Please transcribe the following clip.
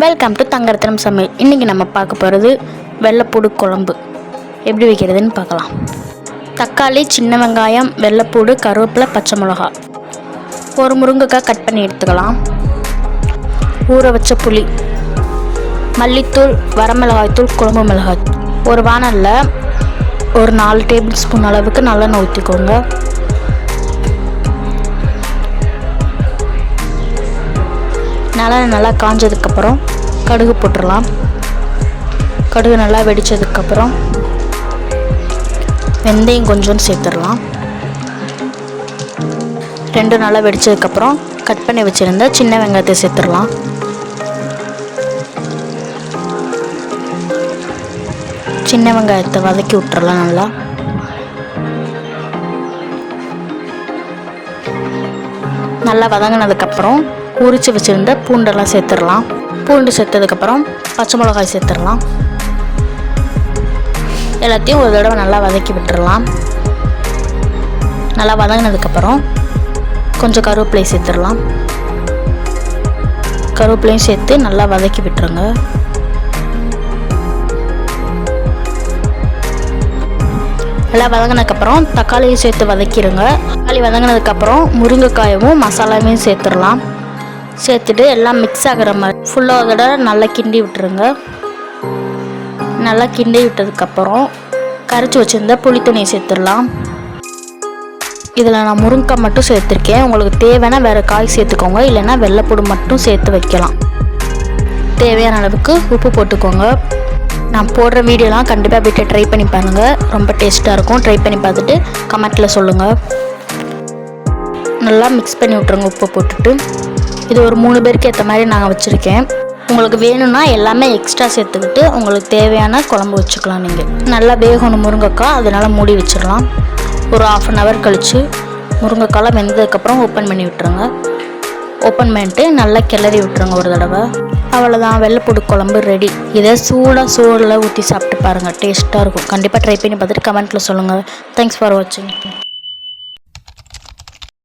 Welcome to Thangarathnam சமையல் இன்றைக்கி நம்ம பார்க்க போகிறது வெள்ளைப்பூடு குழம்பு. எப்படி வைக்கிறதுன்னு பார்க்கலாம். தக்காளி சின்ன வெங்காயம் வெள்ளைப்பூடு கருவேப்பிலை பச்சை மிளகா. ஒரு முருங்கைக்காய் கட் பண்ணி எடுத்துக்கலாம். ஊற வச்ச புளி. மல்லித்தூள் வரமிளகாய்த்தூள் குழம்பு மிளகாய். ஒரு வானலில் ஒரு நாலு டேபிள் ஸ்பூன் அளவுக்கு நல்லெண்ணெய் ஊற்றிக்கோங்க நல்லா நல்லா காஞ்சதுக்கப்புறம் கடுகு போட்டுடலாம். கடுகு நல்லா வெடித்ததுக்கப்புறம் வெந்தயம் கொஞ்சம் சேர்த்துடலாம். ரெண்டும் நல்லா வெடித்ததுக்கப்புறம் கட் பண்ணி வச்சுருந்த சின்ன வெங்காயத்தை சேர்த்துடலாம். சின்ன வெங்காயத்தை வதக்கி விட்டுறலாம் நல்லா. நல்லா வதங்கினதுக்கப்புறம் உரித்து வச்சுருந்த பூண்டெல்லாம் சேர்த்துடலாம். பூண்டு சேர்த்ததுக்கப்புறம் பச்சை மிளகாய் சேர்த்துடலாம். எல்லாத்தையும் ஒரு தடவை நல்லா வதக்கி விட்டுடலாம். நல்லா வதங்கினதுக்கப்புறம் கொஞ்சம் கருவேப்பிலை சேர்த்துடலாம். கருவேப்பிலையும் சேர்த்து நல்லா வதக்கி விட்டுருங்க. நல்லா வதங்கினதுக்கப்புறம் தக்காளியும் சேர்த்து வதக்கிடுங்க தக்காளி வதங்கினதுக்கப்புறம் முருங்கைக்காயவும் மசாலாவையும் சேர்த்துடலாம். சேர்த்துட்டு எல்லாம் மிக்ஸ் ஆகிற மாதிரி ஃபுல்லாக தடவை நல்லா கிண்டி விட்டுருங்க. நல்லா கிண்டி விட்டதுக்கப்புறம் கரைச்சி வச்சுருந்த புளி துணியை சேர்த்துடலாம். இதில் நான் முருங்கைக்காய் மட்டும் சேர்த்துருக்கேன். உங்களுக்கு தேவைன்னா வேறு காய் சேர்த்துக்கோங்க. இல்லைன்னா வெள்ளைப்பூடு மட்டும் சேர்த்து வைக்கலாம். தேவையான அளவுக்கு உப்பு போட்டுக்கோங்க. நான் போடுற வீடியோலாம் கண்டிப்பாக வீட்டை ட்ரை பண்ணி பாருங்கள் ரொம்ப டேஸ்ட்டாக இருக்கும். ட்ரை பண்ணி பார்த்துட்டு கமெண்ட்டில் சொல்லுங்கள் நல்லா மிக்ஸ் பண்ணி விட்ருங்க உப்பு போட்டுட்டு. இது ஒரு மூணு பேருக்கு ஏற்ற மாதிரி நான் வச்சுருக்கேன். உங்களுக்கு வேணும்னா எல்லாமே எக்ஸ்ட்ரா சேர்த்துக்கிட்டு உங்களுக்கு தேவையான குழம்பு வச்சுக்கலாம் நீங்கள் நல்லா வேகணும் முருங்கைக்காய். அதனால் மூடி வச்சிடலாம். ஒரு ஆஃப் அன் ஹவர் கழித்து முருங்கைக்காலாம் வெந்ததுக்கப்புறம் ஓப்பன் பண்ணி விட்டுருங்க. ஓப்பன் பண்ணிட்டு நல்லா கிளறி விட்டுருங்க ஒரு தடவை. அவ்வளோதான் வெள்ளைப்பூடு குழம்பு ரெடி இதை சூடாக சூடில் ஊற்றி சாப்பிட்டு பாருங்கள் டேஸ்ட்டாக இருக்கும். கண்டிப்பாக ட்ரை பண்ணி பார்த்துட்டு கமெண்ட்டில் சொல்லுங்கள் தேங்க்ஸ் ஃபார் வாட்சிங்